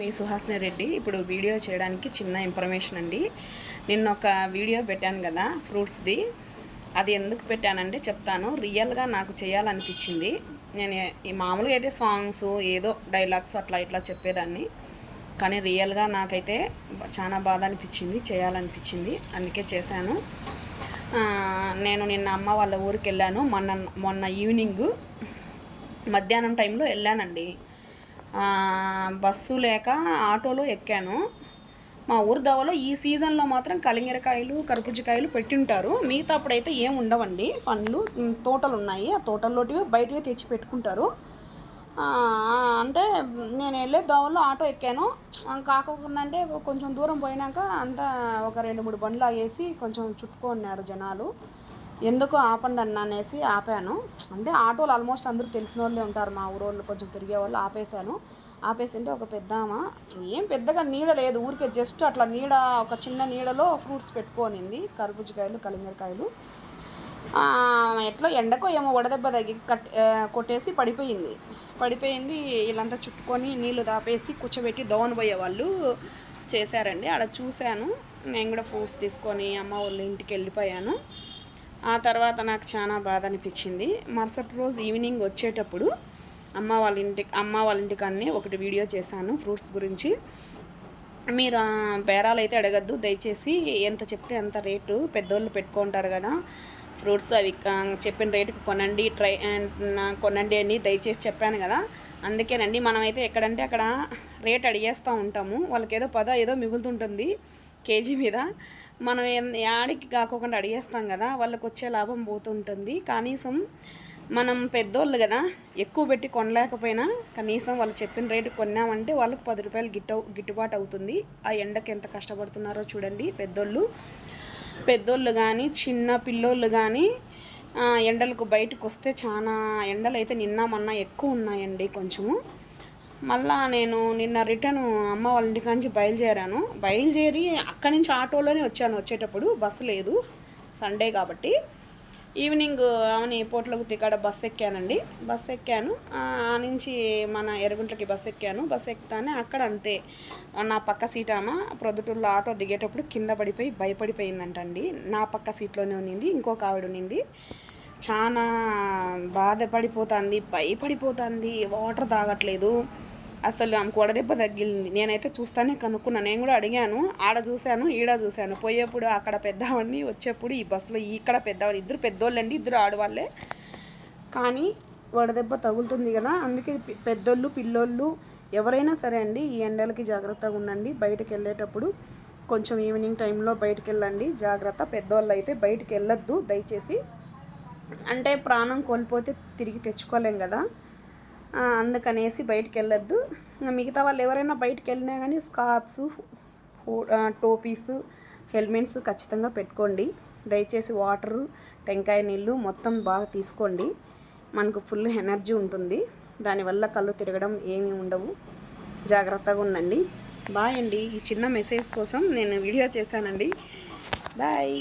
మీ సుహాస్ని రెడ్డి. ఇప్పుడు వీడియో చేయడానికి చిన్న ఇన్ఫర్మేషన్ అండి. నిన్న ఒక వీడియో పెట్టాను కదా ఫ్రూట్స్ది అది ఎందుకు పెట్టానంటే చెప్తాను. రియల్గా నాకు చేయాలనిపించింది. నేను ఈ మామూలుగా అయితే సాంగ్స్ ఏదో డైలాగ్స్ అట్లా ఇట్లా చెప్పేదాన్ని. కానీ రియల్గా నాకైతే చాలా బాధ అనిపించింది చేయాలనిపించింది. అందుకే చేశాను. నేను నిన్న అమ్మ వాళ్ళ ఊరికి వెళ్ళాను. మొన్న మొన్న ఈవినింగ్ మధ్యాహ్నం టైంలో వెళ్ళానండి. బస్సు లేక ఆటోలో ఎక్కాను. మా ఊరు దవలో ఈ సీజన్లో మాత్రం కలింగరకాయలు కరుపుజికాయలు పెట్టింటారు. మిగతా అప్పుడైతే ఏం ఉండవండి. పండ్లు తోటలు ఉన్నాయి. ఆ తోటల్లోటివి బయటవి తెచ్చి పెట్టుకుంటారు. అంటే నేను వెళ్ళే దోవలో ఆటో ఎక్కాను. ఆ, కాకోకుండా అంటే కొంచెం దూరం పోయినాక అంతా ఒక రెండు మూడు బండ్లు ఆగేసి కొంచెం చుట్టుకున్నారు జనాలు. ఎందుకు ఆపండి అన్న అనేసి ఆపాను. అంటే ఆటోలు ఆల్మోస్ట్ అందరూ తెలిసిన వాళ్ళే ఉంటారు మా ఊరోళ్ళు కొంచెం తిరిగే వాళ్ళు ఆపేశాను. ఆపేసింటే ఒక పెద్ద ఏం పెద్దగా నీడ లేదు ఊరికే జస్ట్ అట్లా నీడ ఒక చిన్న నీడలో ఫ్రూట్స్ పెట్టుకోనింది కర్బూజకాయలు కలింగరకాయలు. ఎట్లా ఎట్లో ఎండకో ఏమో వడదెబ్బ తగ్గి కట్ కొట్టేసి పడిపోయింది. పడిపోయింది వీళ్ళంతా చుట్టుకొని నీళ్ళు దాపేసి కూర్చోబెట్టి దోవన పోయే వాళ్ళు చేశారండి. అక్కడ చూశాను. నేను కూడా ఫ్రూట్స్ తీసుకొని అమ్మ వాళ్ళ ఇంటికి వెళ్ళిపోయాను. ఆ తర్వాత నాకు చాలా బాధ అనిపించింది మరుసటి రోజు ఈవినింగ్ వచ్చేటప్పుడు అమ్మ వాళ్ళ ఇంటికి అమ్మ వాళ్ళ ఇంటికన్నీ ఒకటి వీడియో చేశాను ఫ్రూట్స్ గురించి. మీరు బేరాలు అయితే అడగద్దు దయచేసి ఎంత చెప్తే అంత రేటు పెద్దోళ్ళు పెట్టుకుంటారు కదా. ఫ్రూట్స్ అవి చెప్పిన రేటుకి కొనండి ట్రై కొనండి అని దయచేసి చెప్పాను కదా. అందుకేనండి మనమైతే ఎక్కడంటే అక్కడ రేట్ అడిగేస్తూ ఉంటాము. వాళ్ళకి ఏదో పదో ఏదో మిగులుతుంటుంది కేజీ మీద. మనం యాడికి కాకోకుండా అడిగేస్తాం కదా వాళ్ళకి వచ్చే లాభం పోతుంటుంది. కనీసం మనం పెద్దోళ్ళు కదా ఎక్కువ పెట్టి కొనలేకపోయినా కనీసం వాళ్ళు చెప్పిన రేటు కొన్నామంటే వాళ్ళకి పది రూపాయలు గిట్ట గిట్టుబాటు అవుతుంది. ఆ ఎండకి ఎంత కష్టపడుతున్నారో చూడండి. పెద్దోళ్ళు పెద్దోళ్ళు కానీ చిన్న పిల్లోళ్ళు కానీ ఎండలకు బయటకు వస్తే చాలా ఎండలు అయితే నిన్న మొన్న ఎక్కువ ఉన్నాయండి కొంచెము. మళ్ళా నేను నిన్న రిటర్న్ అమ్మ వాళ్ళ ఇంటి నుంచి బయలుదేరాను. బయలుదేరి అక్కడి నుంచి ఆటోలోనే వచ్చాను. వచ్చేటప్పుడు బస్సు లేదు. సండే కాబట్టి. ఈవినింగ్ అవని పోట్లకు తికాడ బస్సు ఎక్కానండి. బస్సు ఎక్కాను. ఆ నుంచి మన ఎరుగుంట్లకి బస్సు ఎక్కాను. బస్సు ఎక్కుతానే అక్కడ అంతే. నా పక్క సీట్ ఆమె ప్రొద్దుటూరులో ఆటో దిగేటప్పుడు కింద పడిపోయి భయపడిపోయిందంటండి. నా పక్క సీట్లోనే ఉన్నింది. ఇంకొక ఆవిడ ఉన్నింది. చాలా బాధపడిపోతుంది. భయపడిపోతుంది. వాటర్ తాగట్లేదు. అసలు ఆమెకు వడదెబ్బ తగిలింది. నేనైతే చూస్తానే కనుక్కున్నాను నేను కూడా అడిగాను ఆడ చూశాను ఈడ చూశాను. పోయేప్పుడు అక్కడ పెద్దవాడిని వచ్చేప్పుడు ఈ బస్సులో ఇక్కడ పెద్దవాళ్ళు ఇద్దరు పెద్దోళ్ళండి ఇద్దరు ఆడవాళ్ళే. కానీ వడదెబ్బ తగులుతుంది కదా అందుకే పెద్దోళ్ళు పిల్లోళ్ళు ఎవరైనా సరే అండి ఈ ఎండలకి జాగ్రత్తగా ఉండండి. బయటకు వెళ్ళేటప్పుడు కొంచెం ఈవినింగ్ టైంలో బయటకు వెళ్ళండి జాగ్రత్త. పెద్దోళ్ళు అయితే బయటకు వెళ్ళొద్దు దయచేసి. అంటే ప్రాణం కోల్పోతే తిరిగి తెచ్చుకోలేం కదా. అందుకనేసి బయటికి వెళ్ళొద్దు మిగతా వాళ్ళు ఎవరైనా బయటికి వెళ్ళినా కానీ స్కార్ప్స్ టోపీస్ హెల్మెట్స్ ఖచ్చితంగా పెట్టుకోండి. దయచేసి వాటరు టెంకాయ నీళ్ళు మొత్తం బాగా తీసుకోండి. మనకు ఫుల్ ఎనర్జీ ఉంటుంది. దానివల్ల కళ్ళు తిరగడం ఏమీ ఉండవు. జాగ్రత్తగా ఉండండి. బాయ్ అండి. ఈ చిన్న మెసేజ్ కోసం నేను వీడియో చేశానండి. బాయ్.